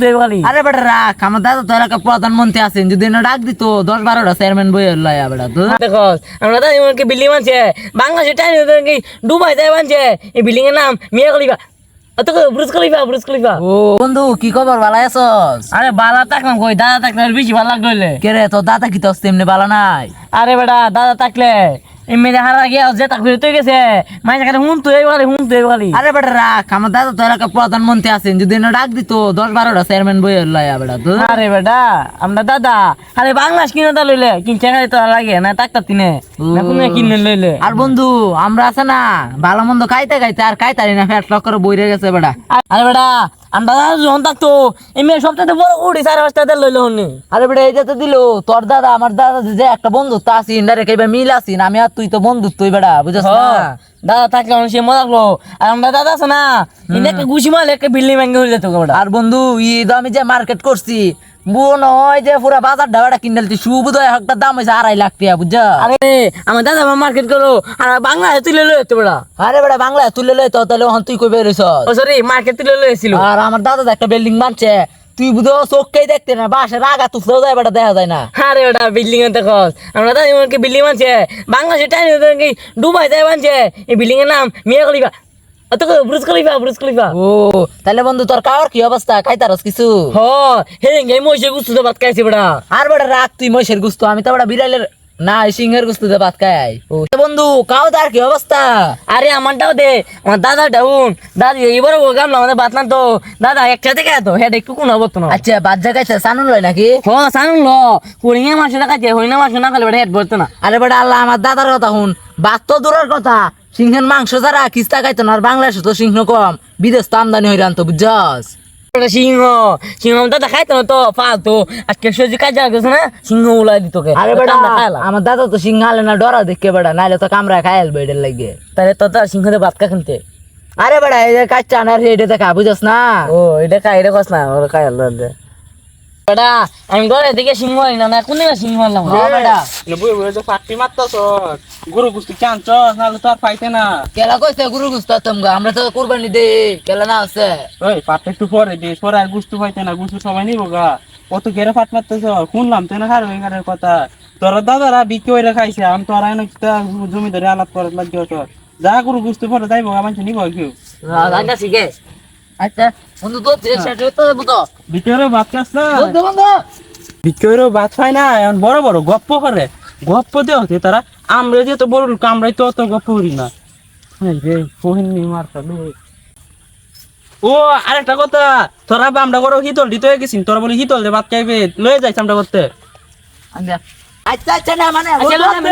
তুই খালি আরে বেটা রাখ আমার দাদা তো এলাকা প্রধানমন্ত্রী আছেন যদি না ডাক দিত দশ বারোটা চেয়ারম্যান বই লয়া বেটা তো দেখো আমরা দাদা এমনকি বিল্ডিং বানছে বাংলাদেশের টাইম কি ডুবাই যায় বানছে এই বিল্ডিং এর নাম মিয়া বন্ধু কি খবর ভালো আছস? আরে বালা থাকলাম কই দাদা থাকলে বেশি ভালো লাগল। কে রে তোর দাদা কি তো তেমনি ভালো নাই? আরে বেটা দাদা থাকলে এমনি হারা গিয়া যে তাক তুই গেছে মাঝে খালি হুন তুই খালি হুন তুই খালি আরে বেটা রাখ আমার দাদা তো এলাকা প্রধানমন্ত্রী আছেন যদি না ডাক দিত দশ বারোটা চেয়ারম্যান বই লয়া বেটা তো। আরে বেটা আমরা দাদা খালি বাংলাদেশ কিনে দা লইলে কিনছে তো লাগে না তাকতা তিনে কিনে লইলে। আর বন্ধু আমরা আছে না ভালো মন্দ খাইতে খাইতে আর খাইতারি না ফ্যাট লক করে বইরে গেছে বেটা। আরে বেটা আমরা যখন থাকতো বড় সাড়ে পাঁচটা লইলে হনি আরে বেটা এই যে তো দিল তোর দাদা আমার দাদা যে একটা বন্ধুত্ব আছি ইন্ডারে কেবে মিল আছি আমি আর তুই তো বন্ধুত্বই বেটা বুঝছ না? দাদা থাকলে সে মজা লাগল আর আমরা দাদা আছে না এনে একটা গুছি মাল একটা বিল্ডিং ভেঙে হইলে তো বেটা আর বন্ধু ঈদ আমি যে মার্কেট করছি বোন হয় যে পুরা বাজার ডাবাটা কিনতে সুবোধয় একটা দাম হয়েছে আড়াই লাখ টাকা বুঝছ? আরে আমার দাদা মার্কেট করো আর বাংলাদেশ তুলে লই তো বেটা আরে বেটা বাংলায় তুলে লই তো তাহলে তুই কই বেরোছ সরি মার্কেট তুলে লই ছিল আর আমার দাদা একটা বিল্ডিং বানছে তুই বুঝো চোখকেই দেখতে না বাসের আগা তুফলেও যায় বেটা দেখা যায় না। আরে ওটা বিল্ডিং এর দেখো আমরা তো এমনকি বিল্ডিং মানছে বাংলাদেশের টাইম কি ডুবাই যায় মানছে এই বিল্ডিং এর নাম মিয়া কলিবা অত ব্রুজ কলিবা ব্রুজ কলিবা ও তাহলে বন্ধু তোর কাওয়ার কি অবস্থা? খাইতারস কিছু? হ হে গে মইছে গুস্তু তো ভাত খাইছি বেটা। আর বেটা রাখ তুই মহিষের গুস্ত আমি তো বেটা বিড়ালের না সিংহের গুস্ত দিয়ে ভাত খাই বন্ধু কাও তার কি অবস্থা? আরে আমারটাও দে। আমার দাদা ডাউন। দাদি এবার ও গাম আমাদের বাত না তো দাদা একসাথে খায় তো হেড একটু কোন হব না। আচ্ছা বাদ জায়গায় সানুন লয় নাকি? হ সানুন ল। হরিণে মাছ না খাচ্ছে হরিণে মাছ না খালে বেটা হেড বলতো না। আরে বেটা আল্লাহ আমার দাদার কথা শুন। বাদ তো দূরের কথা। সিংহের মাংস যারা কিস্তা খাইতো না আর বাংলাদেশে তো সিংহ কম। বিদেশ তো আমদানি হয়ে আনতো বুঝছস? ওটা সিংহ। সিংহ দাদা খাইতো না তো ফালতু। আজকে সজি কাজ গেছে না সিংহ উলাই দিত আরে বেটা আমার দাদা তো সিংহ আলে না ডরা দেখে বেটা নাইলে তো কামরা খাইল বেডের লাগে তাহলে তো তার সিংহতে ভাত কিনতে আরে বেটা এই যে কাচ্চা না রে এটা দেখা বুঝছস না? ও এটা খাই এটা কস না ওরা খাই আল্লাহ বেটা আমি ঘরে থেকে সিংহ হই না না কোন সিংহ হলাম হ্যাঁ বেটা। বই বই যে পাটি মারতাছ গরু গুস্তি চাঞ্চ নাহলে তো আর পাইতে না। কেলা কইছে গুরু গুস্তা তোমরা আমরা তো কুরবানি দে কেলা না আছে। ওই পাটটা একটু পরে দে পরে আর গুস্তু পাইতে না গুস্তু সবাই নিব গা। কত গেরে পাট মারতেছ শুনলাম তুই না খার ওই গাড়ির কথা। তোরা দাদারা বিক্রি করে খাইছে আমি তো আর এনে জমি ধরে আলাপ করে লাগিও যা গরু গুস্তু পরে যাইব গা মানুষ নিব কেউ। শিখে আচ্ছা বন্ধু তো যে সেটা তো বুঝো ভিতরে ভাত খাস না। বন্ধু বন্ধু। ভিতরে ভাত খায় না এখন বড় বড় গপ্প করে। গপ্প দেও তে তারা আমরা যে তো বড় লোক আমরাই তো অত গপ্প করি না। রে ফহিনী মারতা ও আরেকটা কথা তোরা আমরা করো হিতল দিতে হয়ে গেছিস তোরা বলি হিতল ভাত খাইবে লয়ে যাইছ আমরা করতে। আচ্ছা আচ্ছা না মানে আচ্ছা, মানে।